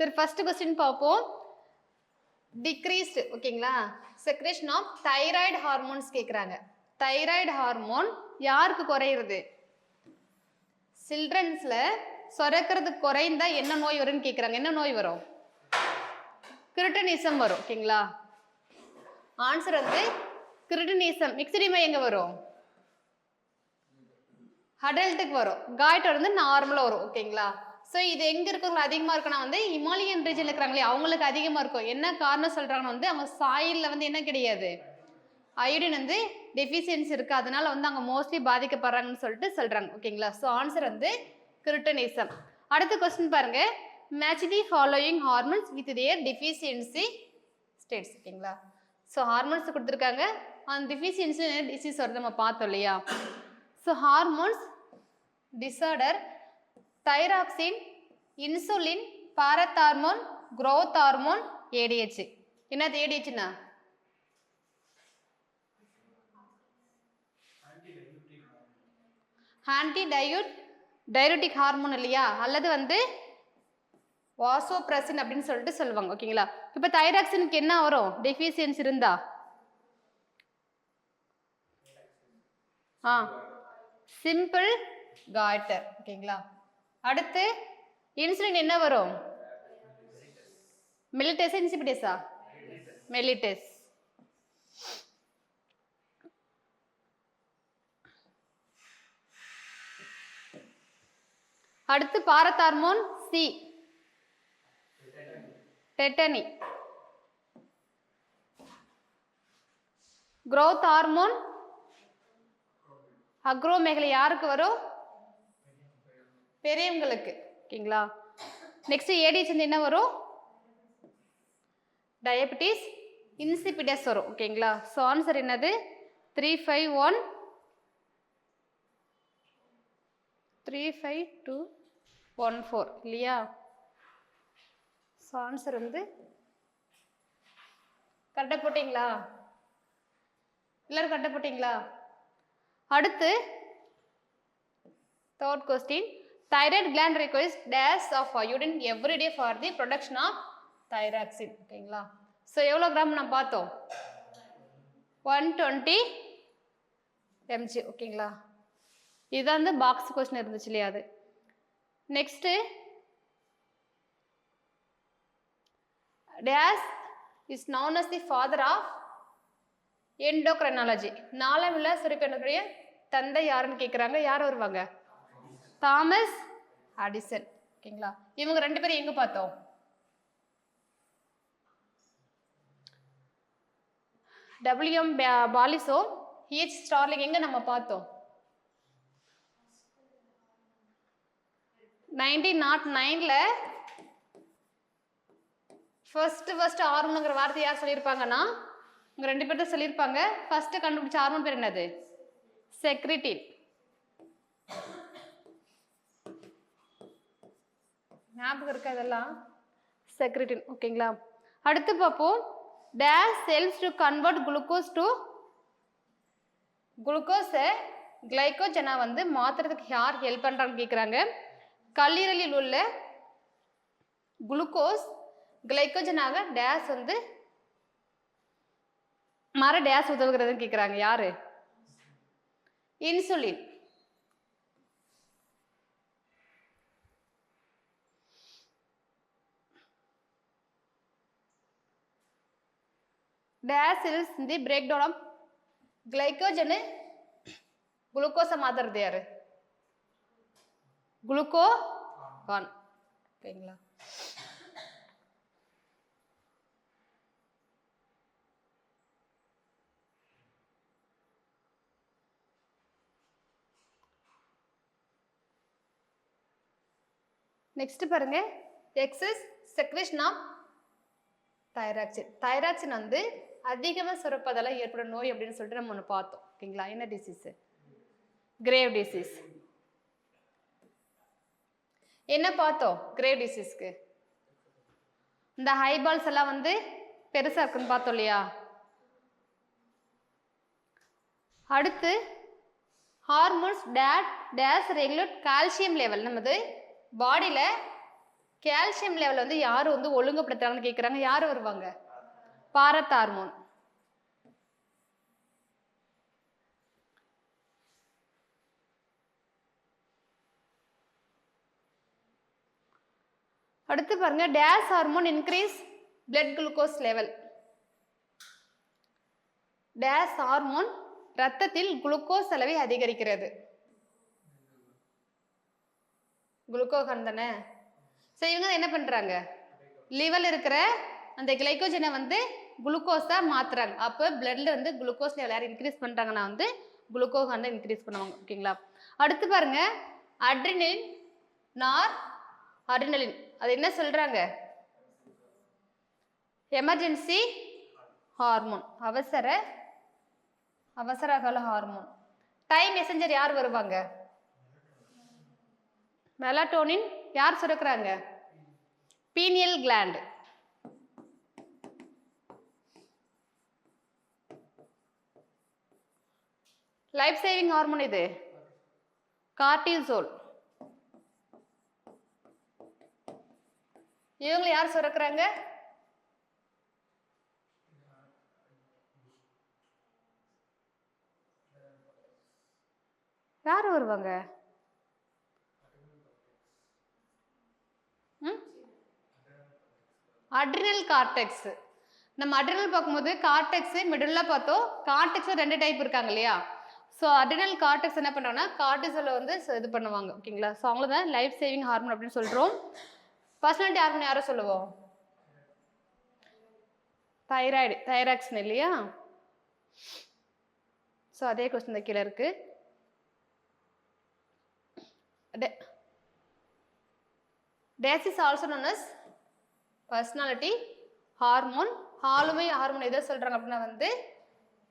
சரி first question பார்ப்போம். Decreased ஓகேங்களா? செக்ரேஷன் ஆஃப் தைராய்டு ஹார்மோன்ஸ் கேட்குறாங்க தைராய்டு ஹார்மோன் யாருக்கு குறையிறது? சில்ட்ரன்ஸில் சுரக்கிறது குறைந்தா என்ன நோய் வரும்னு கேட்குறாங்க என்ன நோய் வரும்? கிரிட்டனிசம் வரும் ஓகேங்களா? ஆன்சர் வந்து கிரிட்டனிசம் மிக்சடிமா எங்கே வரும்? அடல்ட்டுக்கு வரும். காய்ட்டு வந்து நார்மலாக வரும் ஓகேங்களா? ஸோ இது எங்கே இருக்கிறவங்க அதிகமாக இருக்குன்னா வந்து இமாலயன் ரீஜனில் இருக்கிறாங்களே அவங்களுக்கு அதிகமாக இருக்கும். என்ன காரணம் சொல்கிறாங்கன்னா வந்து அவங்க சாயிலில் வந்து என்ன கிடையாது? அயோடின் வந்து டெஃபிஷியன்சி இருக்குது அதனால வந்து அவங்க மோஸ்ட்லி பாதிக்கப்படுறாங்கன்னு சொல்லிட்டு சொல்கிறாங்க ஓகேங்களா ஸோ ஆன்சர் வந்து கிருட்டனிசம். அடுத்த கொஸ்டின் பாருங்க. Match the following hormones with their deficiency states ஓகேங்களா ஸோ ஹார்மோன்ஸ் கொடுத்துருக்காங்க. அந்த டெஃபிஷியன்சி டிசீஸ் வருது நம்ம பார்த்தோம் இல்லையா? So hormones disorder thyroxine insulin parathormone growth hormone ADH என்னது ஏடிஹெச்னா ஆன்டி டயூட் டைரோட்டிக் ஹார்மோன் இல்லையா? அல்லது வந்து வாசோப்ரசின் அப்படின்னு சொல்லிட்டு சொல்லுவாங்க ஓகேங்களா? இப்போ தைராக்சினுக்கு என்ன வரும்? டெஃபிஷியன்சி இருந்தா? ஆ. சிம்பிள் காய்டர் ஓகேங்களா? அடுத்து இன்சுலின் என்ன வரும்? மெலிட்டஸ் இன்சிபிடஸா மெலிட்டஸ் அடுத்து parathormone C tetany growth hormone acromegaly யாருக்கு வரும்? பெரியவங்களுக்கு. ஓகேங்களா? நெக்ஸ்ட் ஏடிஎச் வந்து என்ன வரும்? டயபிட்டிஸ் இன்சிபிடஸ் வரும். ஓகேங்களா? ஸோ ஆன்சர் என்னது? Three five one three five two one four இல்லையா? ஸோ ஆன்சர் வந்து கரெக்டாக போட்டிங்களா? எல்லோரும் கரெக்டாக போட்டிங்களா? அடுத்து third question thyroid gland requires dash of iodine every day for the production of thyroxine. ஓகேங்களா? ஸோ எவ்வளோ கிராம் நம்ம பார்த்தோம்? ஒன் டுவெண்ட்டி எம்ஜி ஓகேங்களா? இதுதான் வந்து பாக்ஸ் கொஸ்டின் இருந்துச்சு இல்லையா அது? Next this is known as the father of endocrinology நாளமில்ல சுரப்பினுடைய தந்தை யாருன்னு கேட்குறாங்க யார் வருவாங்க? Thomas Addison. ஓகேங்களா? இவங்க ரெண்டு பேரும் எங்க பார்த்தோம்? டபிள்யூஎம் பாலிசோ ஹிஹெச் ஸ்டார்லிங் எங்க நம்ம பார்த்தோம்? நைன்டீன் நாட் நைன்ல ஃபர்ஸ்ட் ஃபர்ஸ்ட் ஹார்மோனுங்கிற வார்த்தை யார் சொல்லியிருப்பாங்கன்னா உங்க ரெண்டு பேர்த்த சொல்லியிருப்பாங்க. ஃபர்ஸ்ட் கண்டுபிடிச்ச ஹார்மோன் பேர் என்னது? செக்ரிட்டின் ஞாபகம் இருக்கு அதெல்லாம் செக்ரிட்டின் ஓகேங்களா அடுத்து பார்ப்போம். These cells to convert glucose to குளுக்கோஸை கிளைக்கோஜனா வந்து மாத்துறதுக்கு யார் ஹெல்ப் பண்ணுறான்னு கேட்குறாங்க கல்லீரலில் உள்ள குளுக்கோஸ் கிளைக்கோஜனாக டேஸ் வந்து மர டேஸ் உதவுகிறதுன்னு கேட்குறாங்க யாரு? Insulin this is the breakdown of கிளைக்கோஜனு குளுக்கோஸை மாத்துறது யாரு குளுக்கோ கான் ஓகேங்களா நெக்ஸ்ட் பாருங்க excess secretion of thyroxine thyroxine வந்து அதிகமாக சுரப்பதால் ஏற்படும் நோய் அப்படின்னு சொல்லிட்டு நம்ம ஒன்று பார்த்தோம். ஓகேங்களா? என்ன டிசீஸு கிரேவ் டிசீஸ் என்ன பார்த்தோம்? கிரேவ் டிசீஸ்க்கு இந்த ஹைபால்ஸ் எல்லாம் வந்து பெருசாக இருக்குன்னு பார்த்தோம் இல்லையா? அடுத்து hormones that this regulate calcium level நமது பாடியில் கால்சியம் லெவல் வந்து யார் வந்து ஒழுங்குபடுத்துகிறாங்கன்னு கேட்குறாங்க யார் வருவாங்க? பாரத்தார்மோன். அடுத்து பாருங்க this hormone increase blood glucose level this hormone ரத்தத்தில் குளுக்கோஸ் அளவை அதிகரிக்கிறது. குளுக்கோகான் தானே ஸோ இவங்க என்ன பண்ணுறாங்க லிவல் இருக்கிற அந்த கிளைக்கோஜனை வந்து குளுக்கோஸாக மாற்றுறாங்க அப்போ பிளட்ல வந்து குளுக்கோஸ் லெவல் யார் இன்க்ரீஸ் பண்ணுறாங்கன்னா வந்து குளுக்கோஸ் வந்து இன்க்ரீஸ் பண்ணுவாங்க. ஓகேங்களா அடுத்து பாருங்க அட்ரினலின் நார் அட்ரினலின் அது என்ன சொல்கிறாங்க எமர்ஜென்சி ஹார்மோன் அவசர அவசர கால ஹார்மோன் டைம் மெசஞ்சர் யார் வருவாங்க? மெலட்டோனின் யார் சுரக்கிறாங்க? Pineal gland life saving hormone இது. கார்டிசோல் இவங்களை யார் சுரக்கிறாங்க? யார் வருவாங்க? அட்ரினல் கார்டெக்ஸ் நம்ம அட்ரினல் பார்க்கும்போது கார்டெக்ஸ் மிடில் பார்த்தோம். கார்டெக்ஸ் ரெண்டு டைப் இருக்காங்க இல்லையா? ஸோ அடினல் கார்டெக்ஸ் என்ன பண்ணுறாங்கன்னா கார்டிசோல வந்து இது பண்ணுவாங்க ஓகேங்களா? ஸோ அவங்கள தான் லைஃப் சேவிங் ஹார்மோன் அப்படின்னு சொல்கிறோம் பர்சனாலிட்டி ஹார்மோன் யாரை சொல்லுவோம்? தைராய்டு தைராக்சின் இல்லையா? ஸோ அதே கொஸ்டின் கீழே இருக்கு. This is also known as personality hormone ஹாலுமே hormone எதை சொல்கிறாங்க அப்படின்னா வந்து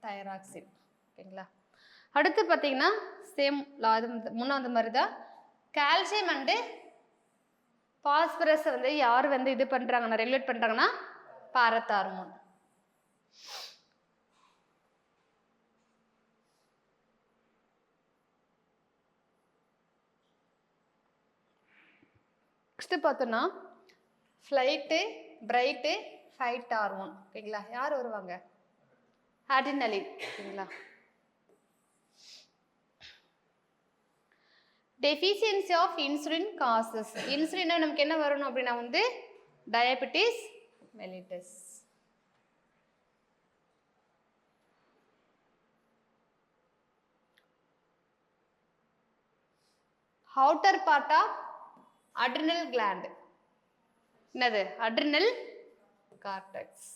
தைராக்சின் ஓகேங்களா? அடுத்து பார்த்தீங்கன்னா சேம் அது முன்னாவது மாதிரி தான் கால்சியம் அண்டு பாஸ்பரஸ் வந்து யார் வந்து இது பண்ணுறாங்கன்னா ரெகுலேட் பண்ணுறாங்கன்னா பாரத் ஹார்மோன் நெக்ஸ்ட் பார்த்தோன்னா ஃப்ளைட்டு பிரைட்டு ஃபைட் ஹார்மோன் ஓகேங்களா? யார் வருவாங்க? அடினலின் ஓகேங்களா? Deficiency of insulin causes insulin நமக்கு என்ன வரணும் அப்படின்னா வந்து diabetes mellitus outer part of adrenal gland என்னது? அட்ரினல் கார்டெக்ஸ்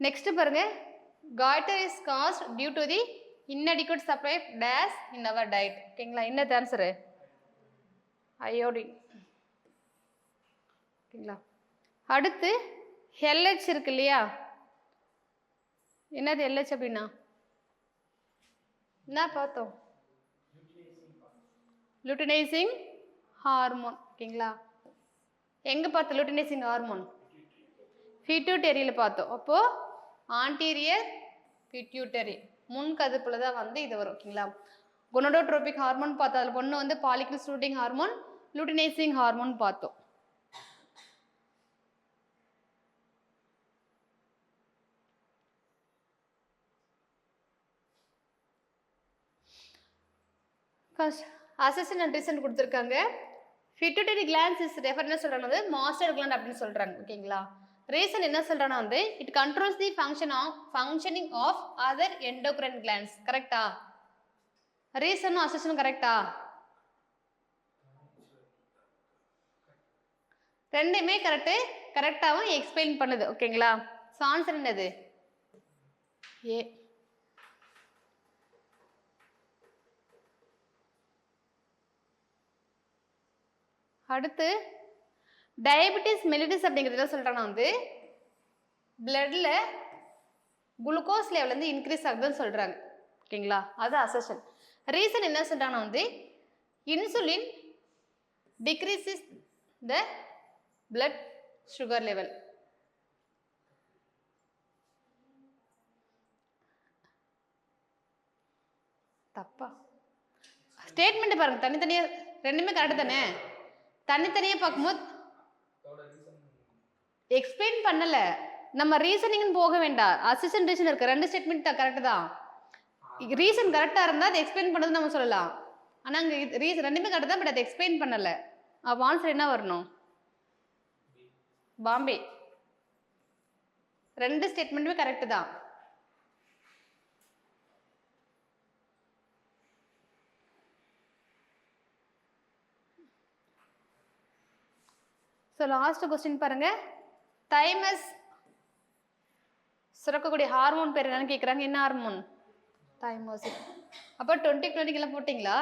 நெக்ஸ்ட் பாருங்க. Goitre is caused due to the inadequate supply this in our diet ஓகேங்களா என்னது ஆன்சரு அயோடின் ஓகேங்களா அடுத்து எல்ஹெச் இருக்கு இல்லையா? என்னது எல்ஹெச் அப்படின்னா? என்ன பார்த்தோம்? லுட்டினைசிங் ஹார்மோன் ஓகேங்களா எங்கே பார்த்தோம் லுட்டினைசிங் ஹார்மோன் ஃபிட்யூட்டரியில் பார்த்தோம். அப்போது ஆன்டீரியர் பிட்யூட்டரி முன் தான் வந்து இது வரும் ஓகேங்களா குணடோட்ரோபிக் ஹார்மோன் பார்த்தோம். அதில் ஒன்று வந்து follicle stimulating hormone luteinising hormone பார்த்தோம். அண்ட் ரீசன்ட் கொடுத்துருக்காங்க. ஃபிட்டுட்டரி கிளான்ஸ் இஸ் ரெஃபர் என்ன சொல்கிறாங்க வந்து மாஸ்டர் கிளாண்ட் அப்படின்னு சொல்கிறாங்க ஓகேங்களா ரீசன் என்ன சொல்கிறேன்னா வந்து it controls the function of functioning of other endocrine glands கரெக்டா ரீசனும் அசிஸ்டனும் கரெக்டா ரெண்டுமே கரெக்டு கரெக்டாகவும் எக்ஸ்பிளைன் பண்ணுது ஓகேங்களா ஸோ ஆன்சர் என்னது? ஏ அடுத்து டயபிட்டிஸ் மெலிடிஸ் அப்படிங்கிறது என்ன வந்து பிளட்ல குளுக்கோஸ் லெவல் வந்து இன்க்ரீஸ் ஆகுதுன்னு சொல்கிறாங்க ஓகேங்களா? அது அசஷன் ரீசன் என்ன சொல்கிறாங்கன்னா வந்து insulin decreases the blood sugar level தப்பா? ஸ்டேட்மெண்ட் பாருங்க. தனித்தனியாக ரெண்டுமே கரெக்டு தானே? தனித்தனியாக பார்க்கும்போது எக்ஸ்பிளைன் பண்ணல. நம்ம ரீசனிங் போக வேண்டாம். அசிஸ்டன்ட் ரீசன் இருக்கு. ரெண்டு ஸ்டேட்மெண்ட் தான் கரெக்ட் தான். ரீசன் கரெக்டாக இருந்தால் அதை எக்ஸ்பிளைன் பண்ணது நம்ம சொல்லலாம். ஆனால் அங்கே ரீசன் ரெண்டுமே கரெக்ட் தான் பட் அதை எக்ஸ்பிளைன் பண்ணலை. அப்போ ஆன்சர் என்ன வரணும்? பாம்பே. ரெண்டு ஸ்டேட்மெண்ட்டுமே கரெக்ட் தான். ஸோ லாஸ்ட் கொஸ்டின் பாருங்கள் தைமஸ் சுரக்கக்கூடிய ஹார்மோன் பேர் என்னன்னு கேட்குறாங்க என்ன ஹார்மோன் தைமோசின் அப்போ டுவெண்ட்டி டுவெண்ட்டிக்கெல்லாம் போட்டிங்களா?